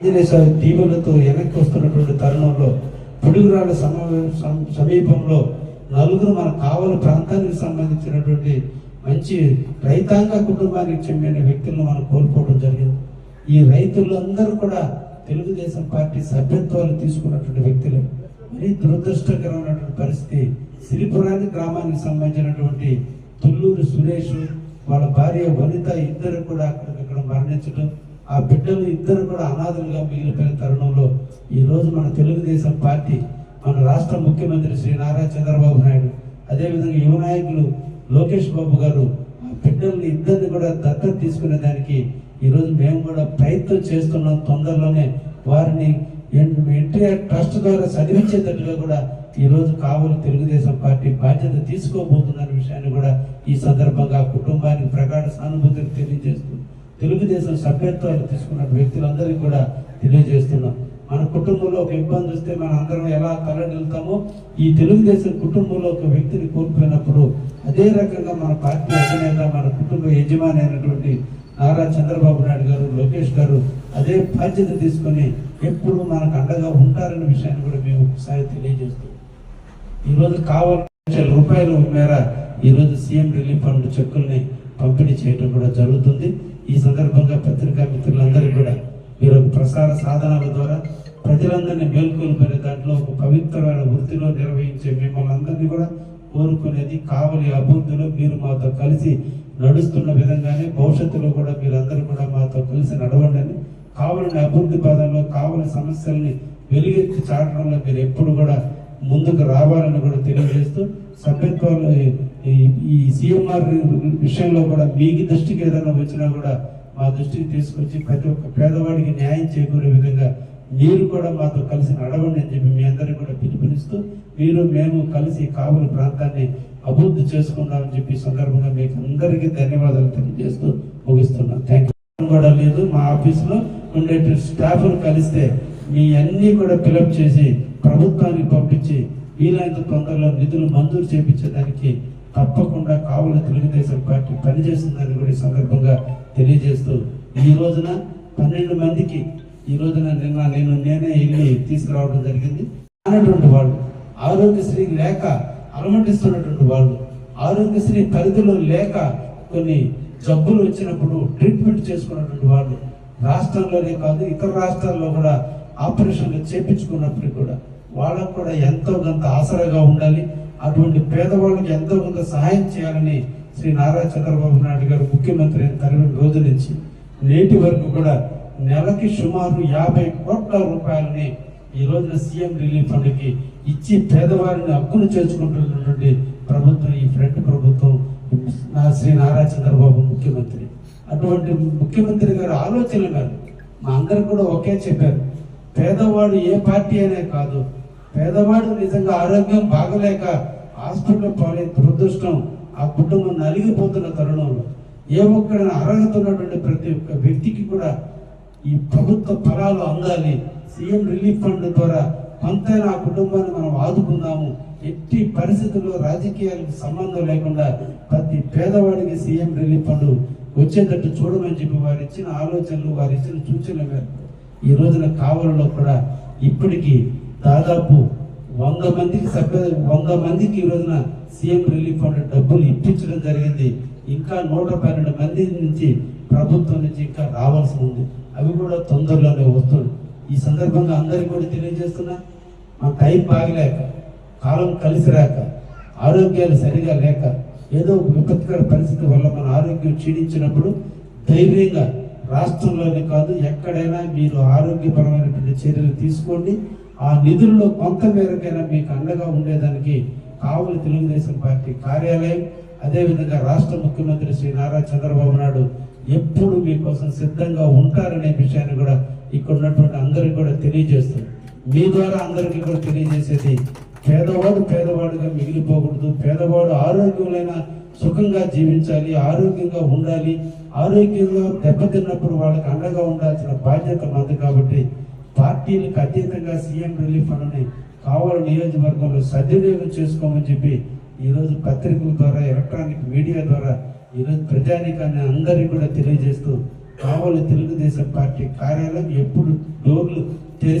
ఆంజనేయస్వామి దీవులతో వెనక్కి వస్తున్నటువంటి తరుణంలో పుడుగురాళ్ళ సమ- సమీపంలో నలుగురు మన కావలి ప్రాంతానికి సంబంధించినటువంటి మంచి రైతాంగ కుటుంబానికి చెందిన వ్యక్తులను మనం కోల్పోవడం జరిగింది. ఈ రైతులందరూ కూడా తెలుగుదేశం పార్టీ సభ్యత్వాలు తీసుకున్నటువంటి వ్యక్తులు. మరీ దురదృష్టకరమైనటువంటి పరిస్థితి. సిరిపురాని గ్రామానికి సంబంధించినటువంటి తుల్లూరు సురేష్ వాళ్ళ భార్య వనిత ఇద్దరు కూడా అక్కడికక్కడ మరణించడం ఆ బిడ్డలు ఇద్దరు కూడా అనాథలుగా మిగిలిపోయిన తరుణంలో ఈరోజు మన తెలుగుదేశం పార్టీ మన రాష్ట్ర ముఖ్యమంత్రి శ్రీ నారా చంద్రబాబు నాయుడు అదేవిధంగా యువ నాయకులు లోకేష్ బాబు గారు ఆ బిడ్డల్ని ఇద్దరిని కూడా దత్తత తీసుకునే దానికి ఈరోజు మేము కూడా ప్రయత్నం చేస్తున్నాం తొందరలోనే. వారిని ఎన్టీఆర్ ట్రస్ట్ ద్వారా చదివించేటట్టుగా కూడా ఈరోజు కావలి తెలుగుదేశం పార్టీ బాధ్యత తీసుకోబోతుందనే విషయాన్ని కూడా ఈ సందర్భంగా ఆ కుటుంబానికి ప్రగాఢ సానుభూతిని తెలియజేస్తుంది. తెలుగుదేశం సభ్యత్వాలు తీసుకున్న వ్యక్తులందరికీ కూడా తెలియజేస్తున్నాం. మన కుటుంబంలో ఒక ఇబ్బంది వస్తే మనం అందరం ఎలా తలనిల్తామో ఈ తెలుగుదేశం కుటుంబంలో ఒక వ్యక్తిని కోల్పోయినప్పుడు అదే రకంగా మన పార్టీ అధినేత మన కుటుంబ యజమాని అయినటువంటి నారా చంద్రబాబు నాయుడు గారు లోకేష్ గారు అదే బాధ్యత తీసుకొని ఎప్పుడు మనకు అండగా ఉంటారనే విషయాన్ని కూడా మేము ఒకసారి తెలియజేస్తాం ఈరోజు కావాలి రూపాయల మేర ఈరోజు సీఎం రిలీఫ్ ఫండ్ చెక్కుల్ని పంపిణీ చేయడం కూడా జరుగుతుంది. ఈ సందర్భంగా పత్రికా మిత్రులందరికీ కూడా మీరు ఒక ప్రసార సాధనాల ద్వారా ప్రజలందరినీ మేల్కొల్పే దాంట్లో ఒక పవిత్రమైన వృత్తిలో నిర్వహించే మిమ్మల్ని అందరినీ కూడా కోరుకునేది కావలి అభివృద్ధిలో మీరు మాతో కలిసి నడుస్తున్న విధంగానే భవిష్యత్తులో కూడా మీరందరూ కూడా మాతో కలిసి నడవండి అని కావలిని అభివృద్ధి పదంలో కావలి సమస్యల్ని వెలుగెత్తి చాటడంలో మీరు ఎప్పుడు కూడా ముందుకు రావాలని కూడా తెలియజేస్తూ సభ్యత్వాలు ఈ- ఈ సీఎంఆర్ విషయంలో కూడా మీకు దృష్టికి ఏదైనా వచ్చినా కూడా మా దృష్టికి తీసుకొచ్చి ప్రతి ఒక్క పేదవాడికి న్యాయం చేకూరే విధంగా మీరు కూడా మాతో కలిసి నడవండి అని చెప్పి మీ అందరినీ కూడా పిలుపునిస్తూ మీరు మేము కలిసి కావలి ప్రాంతాన్ని అభివృద్ధి చేసుకున్నామని చెప్పి సందర్భంగా మీకు అందరికీ ధన్యవాదాలు తెలియజేస్తూ ముగిస్తున్నాను థ్యాంక్ యూ కూడా లేదు మా ఆఫీసులో ఉండే స్టాఫ్ను కలిస్తే మీ అన్నీ కూడా ఫిలప్ చేసి ప్రభుత్వానికి పంపించి వీలైనంత తొందరలో నిధులు మంజూరు చేపించడానికి తప్పకుండా కావుల తెలుగుదేశం పార్టీ పనిచేస్తుందని కూడా సందర్భంగా తెలియజేస్తూ ఈ రోజున పన్నెండు మందికి ఈ రోజున నిన్న నేను నేనే వెళ్ళి తీసుకురావడం జరిగింది. అనేటువంటి వాళ్ళు ఆరోగ్యశ్రీ లేక అలమటిస్తున్నటువంటి వాళ్ళు ఆరోగ్యశ్రీ పరిధిలో లేక కొన్ని జబ్బులు వచ్చినప్పుడు ట్రీట్మెంట్ చేసుకున్నటువంటి వాళ్ళు రాష్ట్రంలోనే కాదు ఇతర రాష్ట్రాల్లో కూడా ఆపరేషన్లు చేపించుకున్నప్పటికీ కూడా వాళ్ళకు కూడా ఎంతో కొంత ఆసరాగా ఉండాలి. అటువంటి పేదవాళ్ళకి ఎంతో కొంత సహాయం చేయాలని శ్రీ నారా చంద్రబాబు నాయుడు గారు ముఖ్యమంత్రి అయిన తరలిన రోజు నుంచి నేటి వరకు కూడా నెలకి సుమారు యాభై కోట్ల రూపాయలని ఈ రోజున సీఎం రిలీఫ్ ఫండ్కి ఇచ్చి పేదవారిని హక్కును చేర్చుకుంటున్నటువంటి ప్రభుత్వం ఈ ఫ్రంట్ ప్రభుత్వం నా శ్రీ నారా చంద్రబాబు ముఖ్యమంత్రి. అటువంటి ముఖ్యమంత్రి గారి ఆలోచనలు కాదు. మా అందరు కూడా ఒకే చెప్పారు. పేదవాడు ఏ పార్టీ అనే కాదు పేదవాడు నిజంగా ఆరోగ్యం బాగలేక హాస్పిటల్ పాలే దురదృష్టం ఆ కుటుంబం నలిగిపోతున్న తరుణంలో ఏ ఒక్కడైనా అర్హత ఉన్నటువంటి ప్రతి ఒక్క వ్యక్తికి కూడా ఈ ప్రభుత్వ ఫలాలు అందాలి. సీఎం రిలీఫ్ ఫండ్ ద్వారా కొంతైనా ఆ కుటుంబాన్ని మనం ఆదుకుందాము. ఎట్టి పరిస్థితుల్లో రాజకీయాలకు సంబంధం లేకుండా ప్రతి పేదవాడికి సీఎం రిలీఫ్ ఫండ్ వచ్చేటట్టు చూడమని చెప్పి వారు ఇచ్చిన ఆలోచనలు వారు ఇచ్చిన సూచనలు. ఈ రోజున కావలలో కూడా ఇప్పటికీ దాదాపు వంద మందికి సభ్య వంద మందికి ఈ రోజున సీఎం రిలీఫ్ ఫండ్ డబ్బులు ఇప్పించడం జరిగింది. ఇంకా నూట పన్నెండు మంది నుంచి ప్రభుత్వం నుంచి ఇంకా రావాల్సి ఉంది. అవి కూడా తొందరలోనే వస్తుంది. ఈ సందర్భంగా అందరికీ కూడా తెలియజేస్తున్నా మా టైం బాగలేక కాలం కలిసి రాక ఆరోగ్యాలు సరిగా లేక ఏదో విపత్కర పరిస్థితి వల్ల మన ఆరోగ్యం క్షీణించినప్పుడు ధైర్యంగా రాష్ట్రంలోనే కాదు ఎక్కడైనా మీరు ఆరోగ్యపరమైనటువంటి చర్యలు తీసుకోండి. ఆ నిధుల్లో కొంత మేరకైనా మీకు అండగా ఉండేదానికి కావలి తెలుగుదేశం పార్టీ కార్యాలయం అదేవిధంగా రాష్ట్ర ముఖ్యమంత్రి శ్రీ నారా చంద్రబాబు నాయుడు ఎప్పుడు మీకోసం సిద్ధంగా ఉంటారనే విషయాన్ని కూడా ఇక్కడ ఉన్నటువంటి అందరికి కూడా తెలియజేస్తుంది. మీ ద్వారా అందరికీ కూడా తెలియజేసేది పేదవాడు పేదవాడుగా మిగిలిపోకూడదు. పేదవాడు ఆరోగ్యమైన సుఖంగా జీవించాలి ఆరోగ్యంగా ఉండాలి. ఆరోగ్యంగా దెబ్బతిన్నప్పుడు వాళ్ళకి అండగా ఉండాల్సిన బాధ్యత మంది కాబట్టి పార్టీలకు అతీతంగా సీఎం రిలీఫ్ ఫండ్ని కావాలి నియోజకవర్గంలో సద్వినియోగం చేసుకోమని చెప్పి ఈరోజు పత్రికల ద్వారా ఎలక్ట్రానిక్ మీడియా ద్వారా ఈరోజు ప్రజానికాన్ని అందరికీ కూడా తెలియజేస్తూ కావాలి తెలుగుదేశం పార్టీ కార్యాలయం ఎప్పుడు డోర్లు తెరిచి